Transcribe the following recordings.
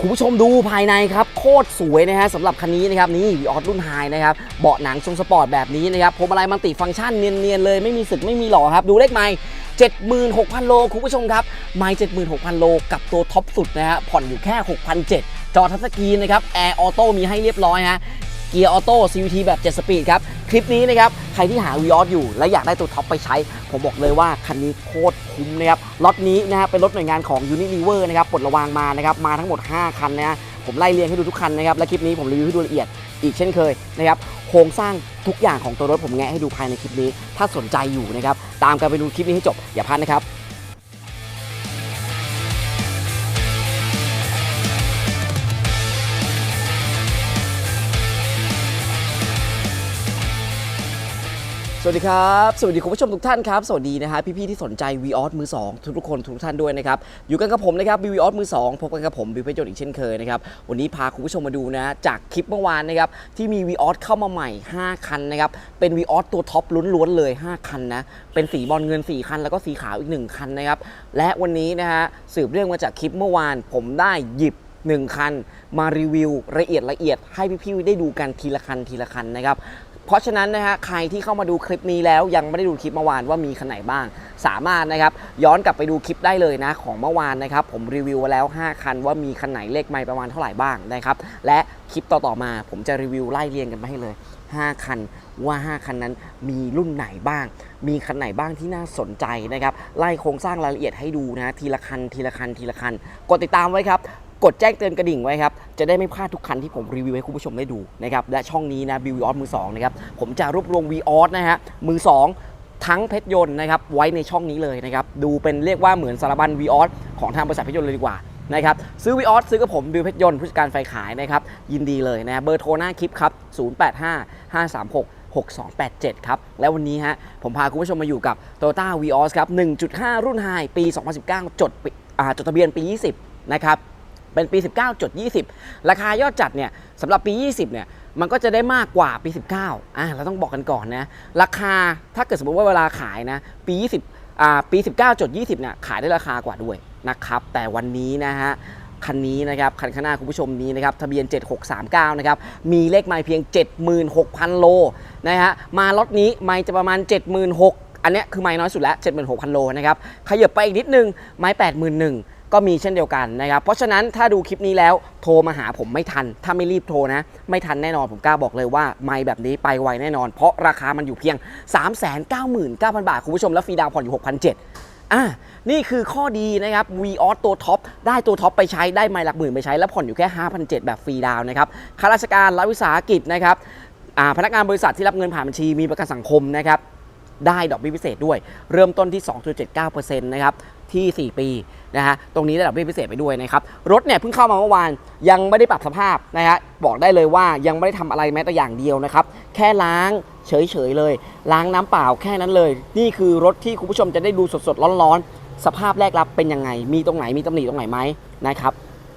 คุณผู้ชมดูภายในครับโคตรสวยนะฮะสำหรับคันนี้นะครับนี่วีออสรุ่นไฮนะครับเบาะหนังทรงสปอร์ตแบบนี้นะครับพวงมาลัยมันติฟังก์ชันเนียนๆเลยไม่มีสึกไม่มีหล่อครับ ดูเลขไม่76,000 โล คุณผู้ชมครับไม่76,000 โล กับตัวท็อปสุดนะฮะผ่อนอยู่แค่ 6,700จอทัชสกรีนนะครับแอร์ออโต้มีให้เรียบร้อยฮะ เกียร์ออโต้ CVT แบบ 7 สปีดครับ คลิปนี้นะครับ ใครที่หา v ีอออยู่ และอยากได้ตัวท็อปไปใช้ ผมบอกเลยว่า คันนี้โคตรคุ้มนะครับล็อตนี้นะฮะเป็นรถหน่วยงานของ Unilever นะครับปลดระวางมานะครับ มาทั้งหมด 5 คันนะฮะผมไล่เรียงให้ดูทุกคันนะครับ และคลิปนี้ผมรีวิวให้ดูละเอียดอีกเช่นเคยนะครับโครงสร้างทุกอย่างของตัวรถผมแงะให้ดูภายในคลิปนี้ ถ้าสนใจอยู่นะครับตามกันไปดูคลิปนี้ให้จบอย่าพลาดนะครับ สวัสดีครับ สวัสดีคุณผู้ชมทุกท่านครับ สวัสดีนะฮะพี่ๆที่สนใจ v ีออสมือ2ทุกคนทุกท่านด้วยนะครับ อยู่กันกับผมนะครับ v ีออสมือ2พบกันกับผมบิวเพชรยนต์อีกเช่นเคยนะครับ วันนี้พาคุณผู้ชมมาดูนะจากคลิปเมื่อวานนะครับที่มี v ีออสเข้ามาใหม่ 5 คันนะครับ เป็น v ีออสตัวท็อปล้วนๆเลย 5 คันนะ เป็นสีบอลเงิน 4 คัน แล้วก็สีขาวอีก 1 คันนะครับ และวันนี้นะฮะสืบเรื่องมาจากคลิปเมื่อวาน ผมได้หยิบ1คันมารีวิวละเอียดละเอียดให้พี่ๆได้ดูกันทีละคันทีละคันนะครับ เพราะฉะนั้นนะฮะใครที่เข้ามาดูคลิปนี้แล้วยังไม่ได้ดูคลิปเมื่อวานว่ามีคันไหนบ้าง สามารถนะครับย้อนกลับไปดูคลิปได้เลยนะของเมื่อวานนะครับผมรีวิวไว้แล้ว 5 คันว่ามีคันไหนเลขไมล์ประมาณเท่าไหร่บ้างนะครับและคลิปต่อๆมา ผมจะรีวิวไล่เรียงกันไปให้เลย 5 คันว่า 5 คันนั้นมีรุ่นไหนบ้าง มีคันไหนบ้างที่น่าสนใจนะครับ ไล่โครงสร้างรายละเอียดให้ดูนะ ทีละคัน ทีละคัน ทีละคัน กดติดตามไว้ครับ กดแจ้งเตือนกระดิ่งไว้ครับ จะได้ไม่พลาดทุกคันที่ผมรีวิวให้คุณผู้ชมได้ดูนะครับ และช่องนี้นะบิวออสมือ2นะครับ ผมจะรวบรวมวีออสนะฮะ มือ2ทั้งเพชรยนต์นะครับ ไว้ในช่องนี้เลยนะครับ ดูเป็นเรียกว่าเหมือนสารบัญวีออสของทางบริษัทเพชรยนต์เลยดีกว่านะครับซื้อวีออสซื้อกับผมบิวเพชรยนต์ผู้จัดการไฟขายนะครับยินดีเลยนะเบอร์โทรหน้าคลิปครับ 085 536 6287 ครับ แล้ววันนี้ฮะผมพาคุณผู้ชมมาอยู่กับ Toyota Vios ครับ 1.5 รุ่นไฮปี 2019 จดปีอ่าจดทะเบียนปี 20 นะครับ เป็นปี 19จด20 ราคายอดจัดเนี่ยสำหรับปี 20 เนี่ยมันก็จะได้มากกว่าปี 19 อะเราต้องบอกกันก่อนนะ ราคาถ้าเกิดสมมติว่าเวลาขายนะ ปี 20 อ่า ปี 19จด20 เนี่ยขายได้ราคากว่าด้วยนะครับ แต่วันนี้นะฮะ คันนี้นะครับ คันข้างหน้าคุณผู้ชมนี้นะครับ ทะเบียน 7639 นะครับ มีเลขไมล์เพียง 76,000 โลนะฮะ มาล็อตนี้ไมล์จะประมาณ 76,000อันเนี้ยคือไมล์น้อยสุดแล้ว 76,000 โลนะครับ ขยับไปอีกนิดนึง ไมล์81,000 ก็มีเช่นเดียวกันนะครับ เพราะฉะนั้นถ้าดูคลิปนี้แล้วโทรมาหาผมไม่ทัน ถ้าไม่รีบโทรนะ ไม่ทันแน่นอนผมกล้าบอกเลยว่าไม่แบบนี้ไปไวแน่นอน เพราะราคามันอยู่เพียง 399,000 บาท คุณผู้ชมแล้วฟรีดาวผ่อนอยู่ 6,700อะนี่คือข้อดีนะครับ v ีออสตัวท็อปได้ตัวท็อปไปใช้ได้ไมล์หลักหมื่นไปใช้ แล้วผ่อนอยู่แค่ 5,700 แบบฟรีดาวนะครับข้าราชการรัฐวิสาหกิจนะครับอ่าพนักงานบริษัทที่รับเงินผ่านบัญชีมีประกันสังคมนะครับได้ดอกเบี้ยพิเศษด้วย เริ่มต้นที่ 2.79%นะครับ ที่ 4 ปีนะฮะตรงนี้ได้ดอกเบี้ยพิเศษไปด้วยนะครับรถเนี่ยเพิ่งเข้ามาเมื่อวานยังไม่ได้ปรับสภาพนะฮะบอกได้เลยว่ายังไม่ได้ทำอะไรแม้แต่อย่างเดียวนะครับแค่ล้างเฉยๆเลย ล้างน้ำเปล่าแค่นั้นเลย นี่คือรถที่คุณผู้ชมจะได้ดูสดๆร้อนๆ สภาพแรกรับเป็นยังไง มีตรงไหนมีตำหนิตรงไหนไหมนะครับ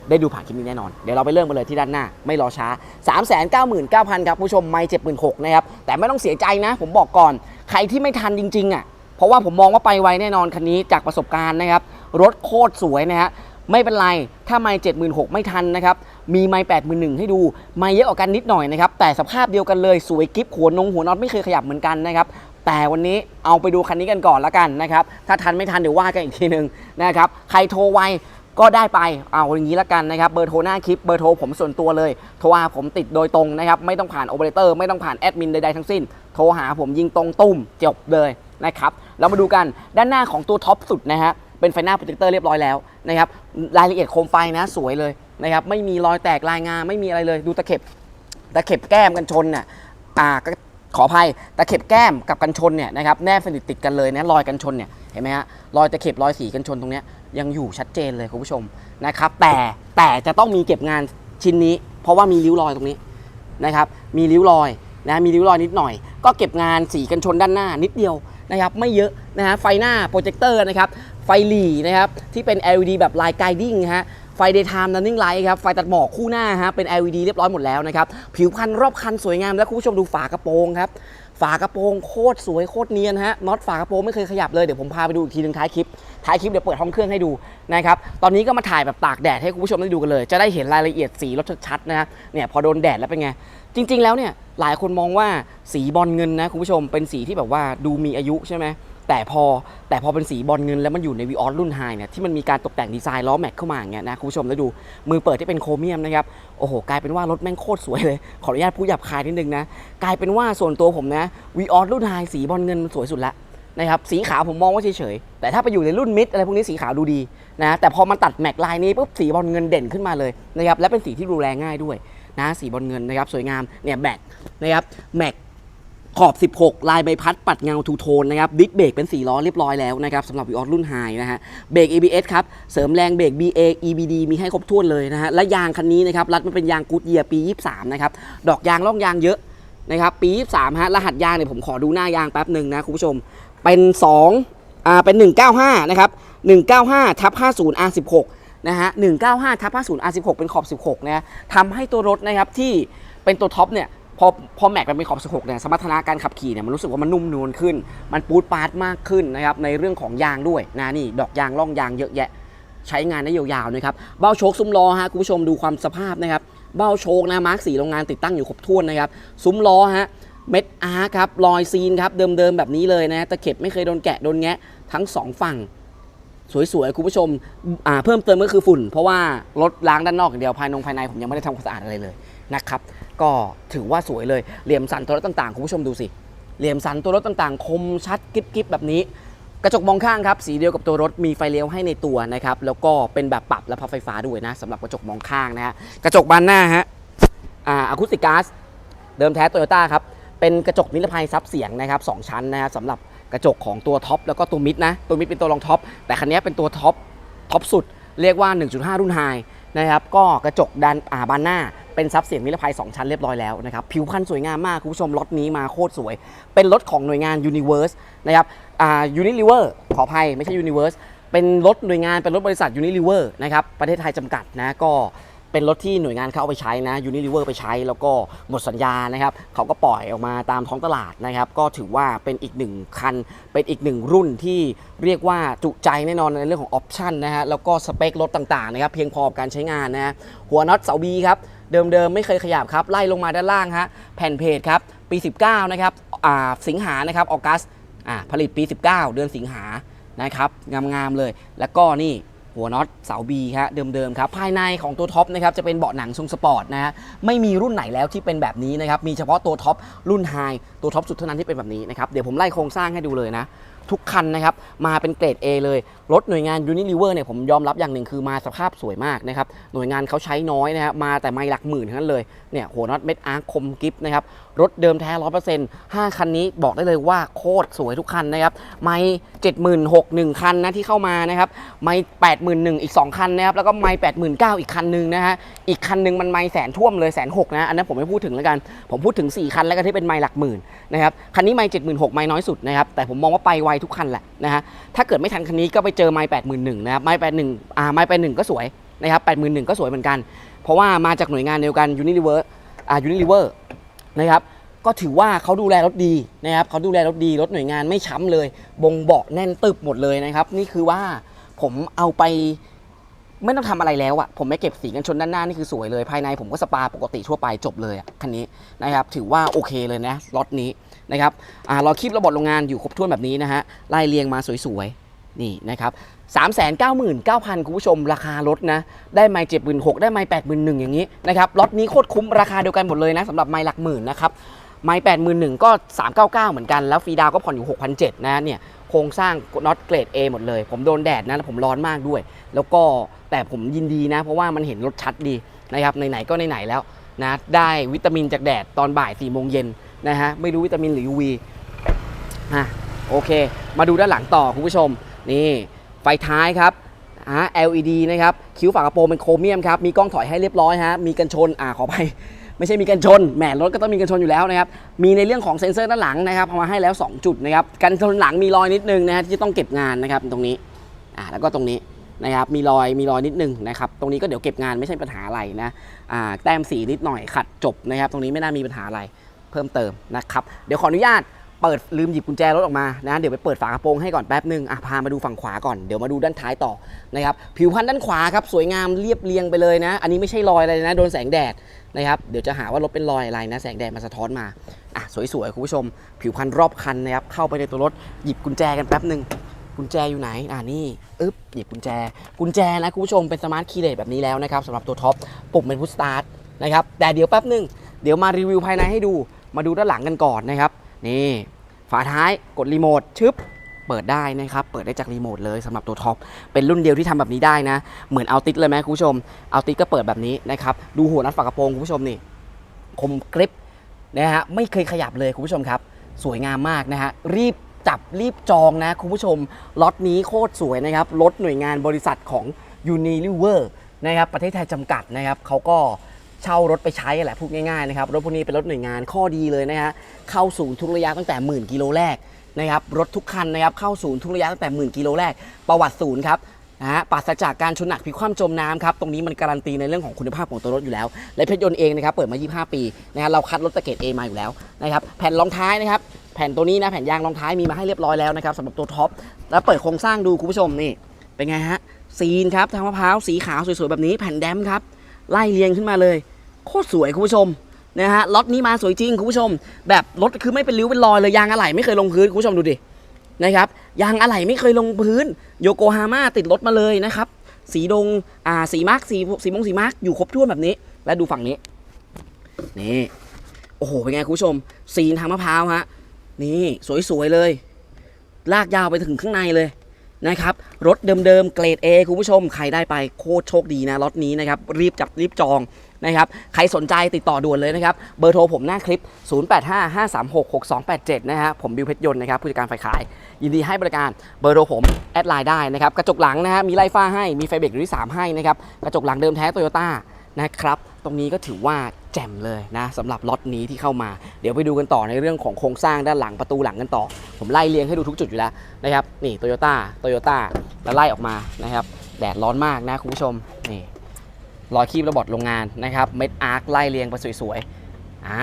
ได้ดูผ่านคลิปนี้แน่นอน เดี๋ยวเราไปเริ่มกันเลยที่ด้านหน้า ไม่รอช้า 3 9 9 0 0 0 ครับผู้ชมไม่76,000นะครับแต่ไม่ต้องเสียใจนะ ผมบอกก่อนใครที่ไม่ทันจริงๆอะ เพราะว่าผมมองว่าไปไวแน่นอนคันนี้จากประสบการณ์นะครับ รถโคตรสวยนะฮะไม่เป็นไรถ้าไม่76,000ไม่ทันนะครับ มีไม่81,000ให้ดู ไม่เยอะกว่ากันนิดหน่อยนะครับ แต่สภาพเดียวกันเลยสวยกิฟหัวนงหัวน็อตไม่เคยขยับเหมือนกันนะครับแต่วันนี้เอาไปดูคันนี้กันก่อนละกันนะครับ ถ้าทันไม่ทันเดี๋ยวว่ากันอีกทีหนึ่งนะครับใครโทรไวก็ได้ไปเอาอย่างนี้ละกันนะครับเบอร์โทรหน้าคลิปเบอร์โทรผมส่วนตัวเลย โทรหาผมติดโดยตรงนะครับ ไม่ต้องผ่านโอเปอเรเตอร์ไม่ต้องผ่านแอดมินใดๆทั้งสิ้น โทรหาผมยิงตรงตุ้มจบเลย นะครับเรามาดูกันด้านหน้าของตัวท็อปสุดนะฮะเป็นไฟหน้าโปรเจคเตอร์เรียบร้อยแล้วนะครับรายละเอียดโคมไฟนะสวยเลยนะครับไม่มีรอยแตกลายงาไม่มีอะไรเลยดูตะเข็บตะเข็บแก้มกันชนเนี่ยอ่าขออภัยตะเข็บแก้มกับกันชนเนี่ยนะครับแนบสนิทติดกันเลยนะรอยกันชนเนี่ยเห็นไหมฮะรอยตะเข็บรอยสีกันชนตรงเนี้ยยังอยู่ชัดเจนเลยคุณผู้ชมนะครับแต่แต่จะต้องมีเก็บงานชิ้นนี้ เพราะว่ามีริ้วรอยตรงนี้นะครับมีริ้วรอยนะมีริ้วรอยนิดหน่อย ก็เก็บงานสีกันชนด้านหน้านิดเดียว นะครับไม่เยอะนะฮะไฟหน้าโปรเจคเตอร์นะครับไฟหลีนะครับที่เป็น LED แบบลายไกดิ้งฮะ ไฟ daytime running light ครับ ไฟตัดหมอกคู่หน้าฮะเป็น LED เรียบร้อยหมดแล้วนะครับ ผิวพรรณรอบคันสวยงาม และคุณผู้ชมดูฝากระโปรงครับ ฝากระโปรงโคตรสวยโคตรเนียนฮะน็อตฝากระโปรงไม่เคยขยับเลย เดี๋ยวผมพาไปดูอีกทีหนึงท้ายคลิป ท้ายคลิปเดี๋ยวเปิดห้องเครื่องให้ดูนะครับ ตอนนี้ก็มาถ่ายแบบตากแดดให้คุณผู้ชมได้ดูกันเลย จะได้เห็นรายละเอียดสีรถชัดๆนะฮะ เนี่ยพอโดนแดดแล้วเป็นไง จริง ๆ แล้วเนี่ยหลายคนมองว่าสีบอลเงินนะคุณผู้ชมเป็นสีที่แบบว่าดูมีอายุใช่ไหม แต่พอแต่พอเป็นสีบอลเงินแล้วมันอยู่ในวีออสรุ่นไฮเนี่ยที่มันมีการตกแต่งดีไซน์ล้อแม็กเข้ามาอย่างเงี้ยนะคุณผู้ชมแล้วดูมือเปิดที่เป็นโครเมียมนะครับโอ้โหกลายเป็นว่ารถแม่งโคตรสวยเลย ขออนุญาตพูดหยาบคายนิดนึงนะกลายเป็นว่าส่วนตัวผมนะวีออสรุ่นไฮสีบอลเงินมันสวยสุดละนะครับสีขาวผมมองว่าเฉยๆแต่ถ้าไปอยู่ในรุ่นมิดอะไรพวกนี้สีขาวดูดีนะแต่พอมันตัดแม็กลายนี้ปุ๊บสีบอลเงินเด่นขึ้นมาเลยนะครับและเป็นสีที่ดูแลง่ายด้วยนะสีบอลเงินนะครับสวยงามเนี่ยแบกนะครับแม็ก ขอบ 16 ลายใบพัดปัดเงาทูโทนนะครับบิ๊กเบรกเป็นสีล้อเรียบร้อยแล้วนะครับสำหรับวีออสรุ่นไฮนะฮะเบรก ABS ครับ เสริมแรงเบรก BA EBD มีให้ครบถ้วนเลยนะฮะและยางคันนี้นะครับรัดมันเป็นยางกูดเยียปี 23 นะครับ ดอกยางล่องยางเยอะนะครับปี 23 ฮะ รหัสยางเนี่ยผมขอดูหน้ายางแป๊บหนึ่งนะคุณผู้ชม เป็น2อ่าเป็น 195 นะครับ 195ทับ50 R16 นะฮะ 195ทับ50 R16 เป็นขอบ 16 นะทำให้ตัวรถนะครับที่เป็นตัวท็อปเนี่ย พอพอแม็กมันเป็นขอบ 16เนี่ยสมรรถนะการขับขี่เนี่ยมันรู้สึกว่ามันนุ่มนวลขึ้น มันปูดปาร์ตมากขึ้นนะครับในเรื่องของยางด้วยนะนี่ดอกยางร่องยางเยอะแยะ ใช้งานได้ยาวๆนะครับเบ้าโชคซุ้มล้อฮะคุณผู้ชมดูความสภาพนะครับเบ้าโชคนะมาร์กสีโรงงานติดตั้งอยู่ครบถ้วนนะครับซุ้มล้อฮะเม็ดอาร์ครับรอยซีนครับเดิมๆแบบนี้เลยนะตะเข็บไม่เคยโดนแกะโดนแงะทั้งสองฝั่งสวยๆ คุณผู้ชมเพิ่มเติมก็คือฝุ่น เพราะว่ารถล้างด้านนอกอย่างเดียวภายนงภายในผมยังไม่ได้ทำความสะอาดอะไรเลย นะครับ ก็ถือว่าสวยเลยเหลี่ยมสันตัวรถต่างๆคุณผู้ชมดูสิ เหลี่ยมสันตัวรถต่างๆ คมชัดกิ๊บๆแบบนี้ กระจกมองข้างครับ สีเดียวกับตัวรถมีไฟเลี้ยวให้ในตัวนะครับ แล้วก็เป็นแบบปรับและพับไฟฟ้าด้วยนะสำหรับกระจกมองข้างนะฮะกระจกบานหน้าฮะอ่าอะคูสติก a สเดิมแท้โตโยต้าครับเป็นกระจกนิรภัยซับเสียงนะครับสองชั้นนะฮะสำหรับกระจกของตัวท็อปแล้วก็ตัวมิดนะตัวมิดเป็นตัวรองท็อปแต่คันนี้เป็นตัวท็อปท็อปสุดเรียกว่า 1.5 รุ่นไฮนะครับก็กระจกดันอ่าบานหน้า เป็นซับเสียงนิรภัย 2 ชั้นเรียบร้อยแล้วนะครับ ผิวพรรณสวยงามมาก คุณผู้ชมรถนี้มาโคตรสวย เป็นรถของหน่วยงาน Universe นะครับอ่า Unilever ขออภัยไม่ใช่ Universe เป็นรถหน่วยงานเป็นรถบริษัท Unilever นะครับประเทศไทยจำกัดนะก็เป็นรถที่หน่วยงานเขาเอาไปใช้นะยูนิลิเวอร์ไปใช้แล้วก็หมดสัญญานะครับเขาก็ปล่อยออกมาตามท้องตลาดนะครับ ก็ถือว่าเป็นอีกหนึ่งคัน เป็นอีกหนึ่งรุ่นที่เรียกว่าจุใจแน่นอนในเรื่องของออปชันนะฮะแล้วก็สเปครถต่างๆนะครับเพียงพอกับการใช้งานนะฮะหัวน็อตเสาบีครับ เดิมๆ ไม่เคยขยับครับ ไล่ลงมาด้านล่างฮะแผ่นเพจครับ ปี 19 นะครับอ่าสิงหานะครับออกัสอ่าผลิตปี 19 เดือนสิงหานะครับงามๆเลย แล้วก็นี่หัวน็อตเสาบีฮะเดิมๆครับภายในของตัวท็อปนะครับจะเป็นเบาะหนังทรงสปอร์ตนะฮะไม่มีรุ่นไหนแล้วที่เป็นแบบนี้นะครับมีเฉพาะตัวท็อปรุ่นไฮตัวท็อปสุดเท่านั้นที่เป็นแบบนี้นะครับเดี๋ยวผมไล่โครงสร้างให้ดูเลยนะ ทุกคันนะครับ มาเป็นเกรด A เลย รถหน่วยงานยูนิลิเวอร์เนี่ยผมยอมรับอย่างหนึ่งคือมาสภาพสวยมากนะครับ หน่วยงานเขาใช้น้อยนะครับมาแต่ไม่หลักหมื่นทั้งนั้นเลยเนี่ยหัวน็อตเม็ดอาร์คคมกิฟนะครับ รถเดิมแท้ร้อยเปอร์เซ็นต์ห้าคันนี้บอกได้เลยว่าโคตรสวยทุกคันนะครับ ไม่เจ็ดหมื่นหกหนึ่งคันนะที่เข้ามานะครับ ไม่แปดหมื่นหนึ่งอีกสองคันนะครับ แล้วก็ไม่แปดหมื่นเก้าอีกคันหนึ่งนะฮะ อีกคันหนึ่งมันไม่แสนท่วมเลยแสนหกนะ อันนั้นผมไม่พูดถึงแล้วกัน ผมพูดถึง4คันแล้วกันที่เป็นไมล์หลักหมื่นนะครับ คันนี้ไมล์เจ็ดหมื่นหกไมล์น้อยสุดนะครับ แต่ผมมองว่าไปไวทุกคันแหละนะฮะ ถ้าเกิดไม่ทันคันนี้ก็ไปเจอไมล์แปดหมื่นหนึ่งนะครับ ไมล์แปดหนึ่งอ่าไมล์แปดหนึ่งก็สวยนะครับแปดหมื่นหนึ่งก็สวยเหมือนกัน เพราะว่ามาจากหน่วยงานเดียวกัน Unilever อ่า Unilever นะครับ ก็ถือว่าเขาดูแลรถดีนะครับเขาดูแลรถดีรถหน่วยงานไม่ช้ำเลย บงเบาะแน่นตึบหมดเลยนะครับ นี่คือว่าผมเอาไปไม่ต้องทำอะไรแล้วอะผมไม่เก็บสีกันชนด้านหน้านี่คือสวยเลย ภายในผมก็สปาปกติทั่วไปจบเลยอะคันนี้นะครับ ถือว่าโอเคเลยนะรถนี้นะครับอ่ารอคลิประบบโรงงานอยู่ครบถ้วนแบบนี้นะฮะไล่เรียงมาสวยๆนี่นะครับ3 9 9 9 0 0คุณผู้ชมราคารถนะ ได้ไมล์เจ็ดหมื่นหกได้ไมล์แปดหมื่นหนึ่งอย่างนี้นะครับรถนี้โคตรคุ้มราคาเดียวกันหมดเลยนะสำหรับไมล์หลักหมื่นนะครับ ไมล์แปดหมื่นหนึ่งก็ 399 เหมือนกัน แล้วฟรีดาวก็ผ่อนอยู่ 6,700นะเนี่ยโครงสร้างน็อตเกรด A หมดเลย ผมโดนแดดนะแล้วผมร้อนมากด้วย แล้วก็แต่ผมยินดีนะ เพราะว่ามันเห็นรถชัดดีนะครับไหนๆก็ไหนๆแล้วนะได้วิตามินจากแดดตอนบ่าย4ี่โมงเย็นนะฮะไม่รู้วิตามินหรือ UV อะโอเค มาดูด้านหลังต่อคุณผู้ชม นี่ไฟท้ายครับอ่า LED นะครับ คิ้วฝากระโปรงเป็นโครเมียมครับ มีกล้องถอยให้เรียบร้อยฮะมีกันชนอ่าขอไป ไม่ใช่มีกันชนแหมรถก็ต้องมีกันชนอยู่แล้วนะครับมีในเรื่องของเซ็นเซอร์ด้านหลังนะครับเอามาให้แล้ว 2 จุดนะครับกันชนหลังมีรอยนิดนึงนะฮะที่จะต้องเก็บงานนะครับตรงนี้อ่าแล้วก็ตรงนี้นะครับมีรอยมีรอยนิดนึงนะครับตรงนี้ก็เดี๋ยวเก็บงานไม่ใช่ปัญหาอะไรนะอ่าแต้มสีนิดหน่อยขัดจบนะครับ ตรงนี้ไม่น่ามีปัญหาอะไรเพิ่มเติมนะครับเดี๋ยวขออนุญาต เปิดลืมหยิบกุญแจรถออกมานะเดี๋ยวไปเปิดฝากระโปรงให้ก่อนแป๊บนึงอะพามาดูฝั่งขวาก่อนเดี๋ยวมาดูด้านท้ายต่อนะครับผิวพรรณด้านขวาครับสวยงามเรียบเรียงไปเลยนะ อันนี้ไม่ใช่รอยอะไรนะโดนแสงแดดนะครับเดี๋ยวจะหาว่ารถเป็นรอยอะไรนะแสงแดดมาสะท้อนมาอะสวยๆคุณผู้ชม ผิวพรรณรอบคันนะครับเข้าไปในตัวรถหยิบกุญแจกันแป๊บหนึ่งกุญแจอยู่ไหน อ่านี่อึ๊บหยิบกุญแจ กุญแจนะคุณผู้ชมเป็นสมาร์ทคีย์เลสแบบนี้แล้วนะครับสำหรับตัวท็อปปุ่มเป็นพุชสตาร์ทนะครับแต่เดี๋ยวแป๊บหนึ่งเดี๋ยวมารีวิวภายในให้ดูมาดูด้านหลังกันก่อนนะครับ นี่ฝาท้ายกดรีโมทชึบเปิดได้นะครับ เปิดได้จากรีโมทเลยสำหรับตัวท็อป เป็นรุ่นเดียวที่ทำแบบนี้ได้นะ เหมือนเอาติดเลยไหมคุณผู้ชม เอาติดก็เปิดแบบนี้นะครับ ดูหัวนัดฝากระโปรงคุณผู้ชมนี่ คมกริบนะฮะ ไม่เคยขยับเลยคุณผู้ชมครับ สวยงามมากนะฮะ รีบจับรีบจองนะคุณผู้ชม ล็อตนี้โคตรสวยนะครับ รถหน่วยงานบริษัทของ Unilever นะครับ ประเทศไทยจำกัดนะครับเขาก็ เช่ารถไปใช้แหละพูดง่ายๆนะครับรถพวกนี้เป็นรถหน่วยงานข้อดีเลยนะฮะเข้าศูนย์ทุกระยะตั้งแต่หมื่นกิโลแรกนะครับรถทุกคันนะครับเข้าศูนย์ทุกระยะตั้งแต่หมื่นกิโลแรกประวัติศูนย์ครับนะฮะปราศจากการชนหนักพิกคว่ำจมน้ำครับ ตรงนี้มันการันตีในเรื่องของคุณภาพของตัวรถอยู่แล้ว และเพชรยนต์เองนะครับ เปิดมา 25 ปีนะฮะเราคัดรถตะเกต A มาอยู่แล้วนะครับ แผ่นรองท้ายนะครับ แผ่นตัวนี้นะแผ่นยางรองท้ายมีมาให้เรียบร้อยแล้วนะครับสำหรับตัวท็อป แล้วเปิดโครงสร้างดูคุณผู้ชมนี่ เป็นไงฮะ ซีนครับทางมะพร้าวสีขาวสวยๆแบบนี้แผ่นแดมครับ ไล่เรียงขึ้นมาเลย โคตรสวยคุณผู้ชมนะฮะล็อตนี้มาสวยจริงคุณผู้ชม แบบรถคือไม่เป็นริ้วเป็นรอยเลยยางอะไหล่ไม่เคยลงพื้นคุณผู้ชมดูดินะครับยางอะไหล่ไม่เคยลงพื้นโยโกฮาม่าติดรถมาเลยนะครับสีดงอ่าสีมาร์กสีสีมงสีมาร์กอยู่ครบถ้วนแบบนี้ และดูฝั่งนี้นี่โอ้โหเป็นไงคุณผู้ชม สีทางมะพร้าวฮะนี่สวยๆเลย ลากยาวไปถึงข้างในเลย นะครับรถเดิมๆเกรด A คุณผู้ชมใครได้ไปโคตรโชคดีนะรถนี้นะครับรีบจับรีบจองนะครับใครสนใจติดต่อด่วนเลยนะครับเบอร์โทรผมหน้าคลิป 0855366287 นะฮะผมบิวเพชรยนต์นะครับผู้จัดการฝ่ายขาย ยินดีให้บริการเบอร์โทรผมแอดไลน์ได้นะครับกระจกหลังนะฮะมีไล่ฟ้าให้มีไฟเบรกอยู่ที่3ให้นะครับกระจกหลังเดิมแท้โตโยต้านะครับตรงนี้ก็ถือว่า แจ่มเลยนะสำหรับล็อตนี้ที่เข้ามา เดี๋ยวไปดูกันต่อในเรื่องของโครงสร้างด้านหลังประตูหลังกันต่อ ผมไล่เรียงให้ดูทุกจุดอยู่แล้วนะครับนี่โตโยต้าโตโยต้าแล้วไล่ออกมานะครับแดดร้อนมากนะคุณผู้ชมนี่รอยคีบระบอดโรงงานนะครับเม็ดอาร์คไล่เรียงไปสวยๆอ่า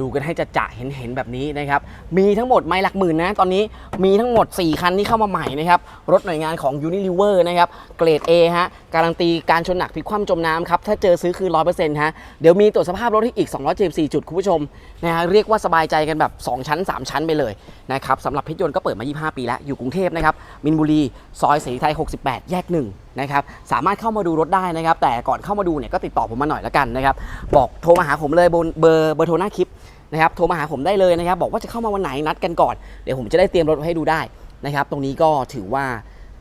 ดูกันให้จะจะเห็นเห็นๆแบบนี้นะครับ มีทั้งหมดไม่หลักหมื่นนะ ตอนนี้มีทั้งหมด 4 คันที่เข้ามาใหม่นะครับ รถหน่วยงานของ Unilever นะครับ เกรด A ฮะ การันตีการชนหนักพลิกคว่ำจมน้ำครับ ถ้าเจอซื้อคือ100%ฮะ เดี๋ยวมีตรวจสภาพรถที่อีก 274 จุด คุณผู้ชมนะฮะเรียกว่าสบายใจกันแบบ 2 ชั้น 3 ชั้นไปเลยนะครับสำหรับเพชรยนต์ก็เปิดมา 25 ปีแล้ว อยู่กรุงเทพนะครับ มินบุรี ซอยเสรีไทย 68 แยก1นะครับ สามารถเข้ามาดูรถได้นะครับ แต่ก่อนเข้ามาดูเนี่ยก็ติดต่อผมมาหน่อยละกันนะครับ บอกโทรมาหาผมเลยบนเบอร์เบอร์โทรหน้าคลิปนะครับ โทรมาหาผมได้เลยนะครับ บอกว่าจะเข้ามาวันไหนนัดกันก่อน เดี๋ยวผมจะได้เตรียมรถให้ดูได้นะครับ ตรงนี้ก็ถือว่า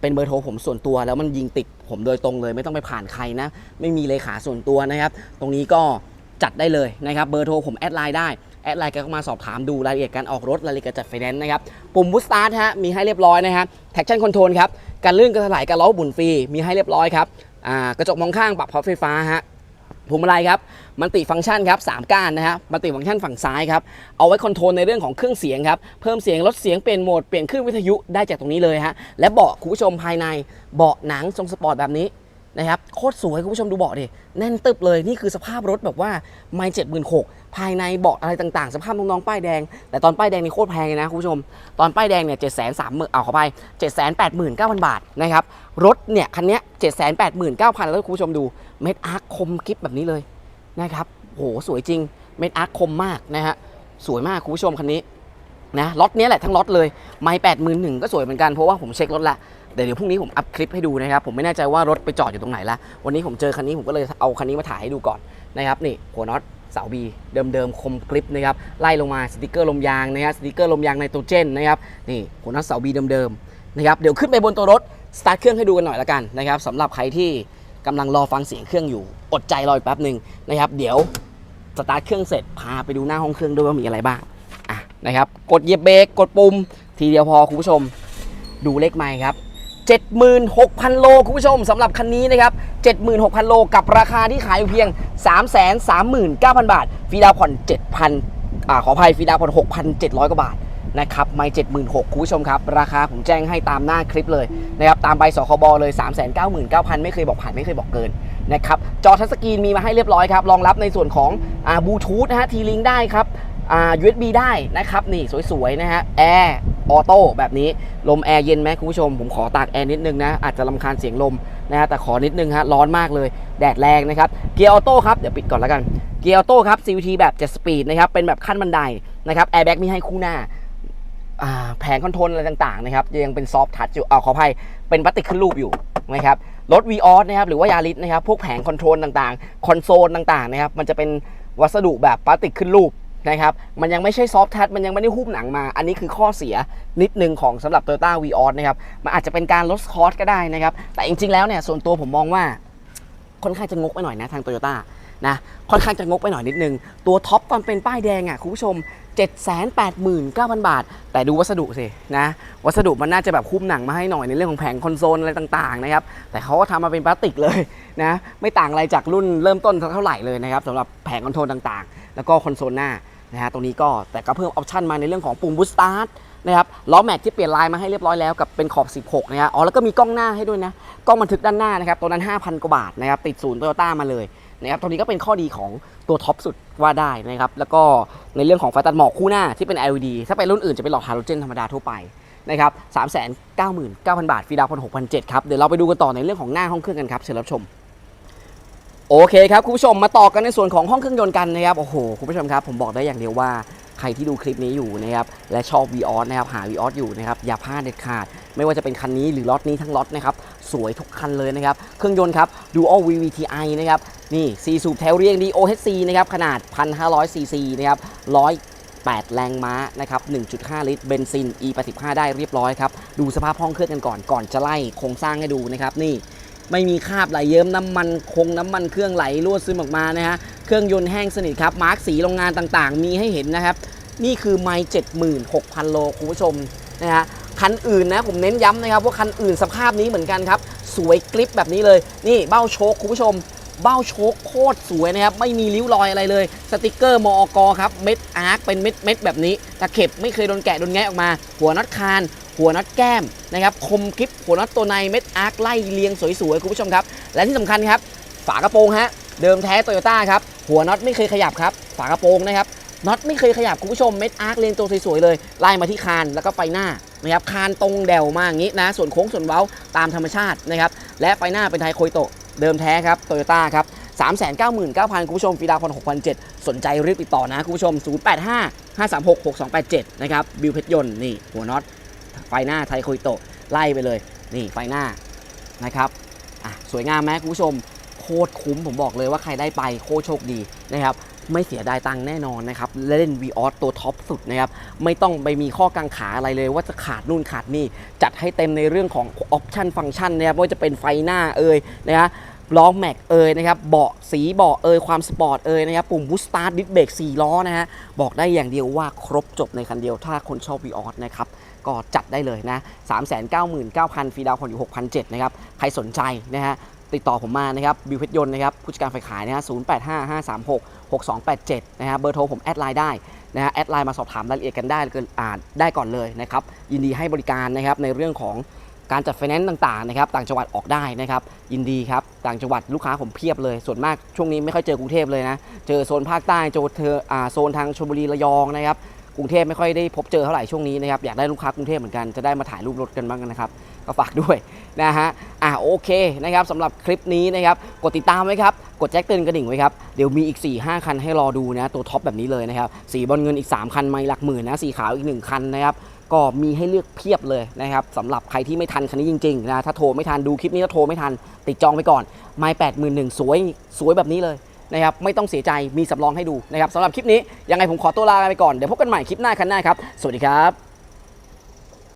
เป็นเบอร์โทรผมส่วนตัวแล้วมันยิงติดผมโดยตรงเลย ไม่ต้องไปผ่านใครนะ ไม่มีเลขาส่วนตัวนะครับ ตรงนี้ก็จัดได้เลยนะครับเบอร์โทรผมแอดไลน์ได้แอดไลน์กันเข้ามาสอบถามดูรายละเอียดการออกรถรายละเอียดการจัดไฟแนนซ์นะครับ ปุ่มบูสตาร์ทฮะมีให้เรียบร้อยนะครับแท็กชั่นคอนโทรลครับการลื่นกระถลายการล้อบุนฟรีมีให้เรียบร้อยครับกระจกมองข้างปรับพับไฟฟ้าฮะ พวงมาลัยครับมันติฟังก์ชันครับ3ก้านนะฮะมันติฟังก์ชันฝั่งซ้ายครับเอาไว้คอนโทรลในเรื่องของเครื่องเสียงครับเพิ่มเสียงลดเสียงเปลี่ยนโหมดเปลี่ยนคลื่นวิทยุได้จากตรงนี้เลยฮะและเบาะคุณผู้ชมภายในเบาะหนังทรงสปอร์ตแบบนี้นะครับโคตรสวยคุณผู้ชมดูเบาะดิแน่นตึบเลยนี่คือสภาพรถแบบว่าไม่เจ็ดหมื่นหกภายในเบาะอะไรต่างๆ สภาพน้องๆป้ายแดง แต่ตอนป้ายแดงนี่โคตรแพงเลยนะคุณผู้ชม ตอนป้ายแดงเนี่ยเจ็ดแสนสามหมื่นเอาเข้าไปเจ็ดแสนแปดหมื่นเก้าพันบาทนะครับรถเนี่ยคันเนี้ยเจ็ดแสนแปดหมื่นเก้าพันแล้วคุณผู้ชมดู เม็ดอาร์คคมกริบแบบนี้เลยนะครับโหสวยจริงเม็ดอาร์คคมมากนะฮะสวยมากคุณผู้ชมคันนี้นะล็อตนี้แหละทั้งล็อตเลยไม่แปดหมื่นหนึ่งก็สวยเหมือนกันเพราะว่าผมเช็ครถละเดี๋ยวเดี๋ยวพรุ่งนี้ผมอัพคลิปให้ดูนะครับ ผมไม่แน่ใจว่ารถไปจอดอยู่ตรงไหนละวันนี้ผมเจอคันนี้ผมก็เลยเอาคันนี้มาถ่ายให้ดูก่อนนะครับนี่หัวน็อตเสาบีเดิมๆคมกริปนะครับไล่ลงมาสติกเกอร์ลมยางนะครับสติกเกอร์ลมยางไนโตรเจนนะครับนี่หัวน็อตเสาบีเดิมๆนะครับเดี๋ยวขึ้นไปบนตัวรถสตาร์ทเครื่องให้ดูกันหน่อยละกันนะครับสำหรับใครที่ กำลังรอฟังเสียงเครื่องอยู่ อดใจรออีกแป๊บหนึ่งนะครับ เดี๋ยวสตาร์ทเครื่องเสร็จพาไปดูหน้าห้องเครื่องด้วยว่ามีอะไรบ้างอะนะครับกดเหยียบเบรกกดปุ่ม ทีเดียวพอคุณผู้ชม ดูเลขไมล์ครับ76,000 โลคุณผู้ชมสำหรับคันนี้นะครับ 76,000 โลกับราคาที่ขายอยู่เพียง 339,000 บาท ฟรีดาวน์ผ่อน 7,000อ่าขออภัยฟรีดาวผ่อน 6,700 กว่าบาท นะครับไม่76,000คุณผู้ชมครับ ราคาผมแจ้งให้ตามหน้าคลิปเลยนะครับตามใบสคบเลย 399,900 ไม่เคยบอกผ่านไม่เคยบอกเกินนะครับจอทัชสกรีนมีมาให้เรียบร้อยครับรองรับในส่วนของอ่าบลูทูธนะฮะทีลิงได้ครับอ่า USB ได้นะครับนี่สวยๆนะฮะแอร์ออโต้แบบนี้ลมแอร์เย็นไหมคุณผู้ชม ผมขอตากแอร์นิดนึงนะ อาจจะลำคาญเสียงลมนะฮะแต่ขอนิดนึงฮะร้อนมากเลยแดดแรงนะครับเกียร์ออโต้ครับ เดี๋ยวปิดก่อนแล้วกันเกียร์ออโต้ครับ CVT แบบ 7 สปีดนะครับ เป็นแบบขั้นบันไดนะครับแอร์แบ็กมีให้คู่หน้า แผงคอนโทรลอะไรต่างๆนะครับยังเป็นซอฟทัชอยู่เอาขออภัยเป็นพลาสติกขึ้นรูปอยู่นะครับรถ v ีออสนะครับหรือว่ายาริสนะครับพวกแผงคอนโทรลต่างๆ คอนโซลต่างๆนะครับมันจะเป็นวัสดุแบบพลาสติกขึ้นรูปนะครับมันยังไม่ใช่ซอฟทัชมันยังไม่ได้หุ้มหนังมา อันนี้คือข้อเสียนิดนึงของสำหรับ Toyota v ีออสนะครับมันอาจจะเป็นการลดคอสก็ได้นะครับแต่จริงๆแล้วเนี่ยส่วนตัวผมมองว่าค่อนข้างจะงกไปหน่อยนะทางโตโยต้า นะค่อนข้างจะงกไปหน่อยนิดนึง ตัวท็อปตอนเป็นป้ายแดงอะคุณผู้ชม 789,000 บาท แต่ดูวัสดุสินะวัสดุมันน่าจะแบบคุ้มหนังมาให้หน่อยในเรื่องของแผงคอนโซลอะไรต่างๆนะครับแต่เขาก็ทำมาเป็นพลาสติกเลยนะไม่ต่างอะไรจากรุ่นเริ่มต้นเท่าไหร่เลยนะครับสำหรับแผงคอนโทรลต่างๆ แล้วก็คอนโซลหน้านะฮะตรงนี้ก็แต่ก็เพิ่มออปชันมาในเรื่องของปุ่มบูสตาร์ทนะครับล้อแม็กที่เปลี่ยนลายมาให้เรียบร้อยแล้วกับเป็นขอบ 16 นะฮะอ๋อแล้วก็มีกล้องหน้าให้ด้วยนะ กล้องบันทึกด้านหน้านะครับตัวนั้น 5,000 กว่าบาทนะครับติดศูนย์โตโยต้ามาเลย นะครับตัวนี้ก็เป็นข้อดีของตัวท็อปสุดว่าได้นะครับแล้วก็ในเรื่องของไฟตัดหมอกคู่หน้าที่เป็น LED ถ้าเป็นรุ่นอื่นจะเป็นหลอดฮาโลเจนธรรมดาทั่วไปนะครับ399,000บาทฟรีดาวน์ผ่อน6,700ครับ เดี๋ยวเราไปดูกันต่อในเรื่องของหน้าห้องเครื่องกันครับ เชิญรับชม โอเคครับ คุณผู้ชมมาต่อกันในส่วนของห้องเครื่องยนต์กันนะครับ โอ้โห คุณผู้ชมครับ ผมบอกได้อย่างเดียวว่าใครที่ดูคลิปนี้อยู่นะครับและชอบ v ีออสนะครับหา v ีออสอยู่นะครับอย่าพลาดเด็ดขาด ไม่ว่าจะเป็นคันนี้หรือล็อตนี้ทั้งล็อตนะครับสวยทุกคันเลยนะครับเครื่องยนต์ครับ Dual VVTi นะครับ นี่4สูบแถวเรียงดี OHC นะครับขนาด 1,500 cc นะครับ108 แรงม้านะครับ 1.5 ลิตรเบนซิน E85 ได้เรียบร้อยครับ ดูสภาพห้องเครื่องกันก่อนก่อนจะไล่โครงสร้างให้ดูนะครับนี่ไม่มีคราบไหลเยิ้มน้ำมันคงน้ำมันเครื่องไหลรั่วซึมออกมานะฮะเครื่องยนต์แห้งสนิทครับมาร์กสีโรงงานต่างๆ มีให้เห็นนะครับ นี่คือไมล์76,000 โลคุณผู้ชมนะฮะคันอื่นนะผมเน้นย้ำนะครับว่าคันอื่นสภาพนี้เหมือนกันครับ สวยกริปแบบนี้เลย นี่เบ้าโชคคุณผู้ชม เบ้าโชคโคตรสวยนะครับ ไม่มีริ้วรอยอะไรเลย สติกเกอร์มอกครับ เม็ดอาร์คเป็นเม็ดเม็ดแบบนี้ตะเข็บไม่เคยโดนแกะโดนแงะออกมา หัวน็อตคาน หัวน็อตแก้มนะครับ คมกริป หัวน็อตตัวในเม็ดอาร์คไล่เรียงสวยๆคุณผู้ชมครับ และที่สำคัญครับ ฝากระโปรงฮะ เดิมแท้โตโยต้าครับ หัวน็อตไม่เคยขยับครับ ฝากระโปรงนะครับ น็อตไม่เคยขยับคุณผู้ชม เม็ดอาร์คเรียงตัวสวยๆเลย ไล่มาที่คานแล้วก็ไฟหน้านะครับ คานตรงเดวมาอย่างนี้นะ ส่วนโค้งส่วนเว้าตามธรรมชาตินะครับ และไฟหน้าเป็นไทยโคยโต เดิมแท้ครับโตโยต้าครับ399,000 คุณผู้ชมฟีดาวน์ผ่อน6,700สนใจรีบติดต่อนะ คุณผู้ชม 085 536 6287 นะครับ บิวเพชรยนต์ นี่ หัวน็อต ไฟหน้าไทยโคยโตะ ไล่ไปเลย นี่ไฟหน้า นะครับ อะ สวยงามไหมคุณผู้ชม โคตรคุ้มผมบอกเลยว่าใครได้ไปโคตรโชคดีนะครับ ไม่เสียดายตังค์แน่นอนนะครับและเล่น v ีออสตัวท็อปสุดนะครับไม่ต้องไปมีข้อกังขาอะไรเลย ว่าจะขาดนู่นขาดนี่จัดให้เต็มในเรื่องของออปชันฟังก์ชันนะครับไม่ว่าจะเป็นไฟหน้าเอ่ยนะฮะล้อแม็กเอ่ยนะครับเบาะสีเบาะเอ่ยความสปอร์ตเอ่ยนะครับปุ่มบูสตาร์ดดิสเบรก4ล้อนะฮะบอกได้อย่างเดียวว่าครบจบในคันเดียวถ้าคนชอบ v ีออสนะครับก็จัดได้เลยนะ 399,000ฟรีดาวน์ผ่อนอยู่6,700นะครับ ใครสนใจนะฮะ ติดต่อผมมานะครับบิวเพชรยนต์นะครับผู้จัดการฝ่ายขายนะฮะ085536 6287นะฮะเบอร์โทรผมแอดไลน์ได้นะฮะแอดไลน์มาสอบถามรายละเอียดกันได้กินอ่านได้ก่อนเลยนะครับยินดีให้บริการนะครับในเรื่องของการจัดไฟแนนซ์ต่างๆนะครับต่างจังหวัดออกได้นะครับยินดีครับต่างจังหวัดลูกค้าผมเพียบเลย ส่วนมากช่วงนี้ไม่ค่อยเจอกรุงเทพเลยนะเจอโซนภาคใต้เจอเธออ่าโซนทางชลบุรีระยองนะครับกรุงเทพไม่ค่อยได้พบเจอเท่าไหร่ช่วงนี้นะครับอยากได้ลูกค้ากรุงเทพเหมือนกันจะได้มาถ่ายรูปรถกันบ้างนะครับ ก็ฝากด้วยนะฮะอะโอเคนะครับสำหรับคลิปนี้นะครับกดติดตามไว้ครับ กดแจ้งเตือนกระดิ่งไว้ครับ เดี๋ยวมีอีก 4 5 คันให้รอดูนะ ตัวท็อปแบบนี้เลยนะครับ สีบอลเงินอีก 3 คัน ไม่หลักหมื่นนะ สีขาวอีก 1 คันนะครับก็มีให้เลือกเพียบเลยนะครับสำหรับใครที่ไม่ทันคันนี้จริงๆนะถ้าโทรไม่ทันดูคลิปนี้ถ้าโทรไม่ทัน ติดจองไปก่อนไม่แปดหมื่นหนึ่งสวยสวยแบบนี้เลยนะครับไม่ต้องเสียใจมีสำรองให้ดูนะครับสำหรับคลิปนี้ยังไงผมขอตัวลาไปก่อนเดี๋ยวพบกันใหม่คลิปหน้าคันหน้าครับสวัสดีครับ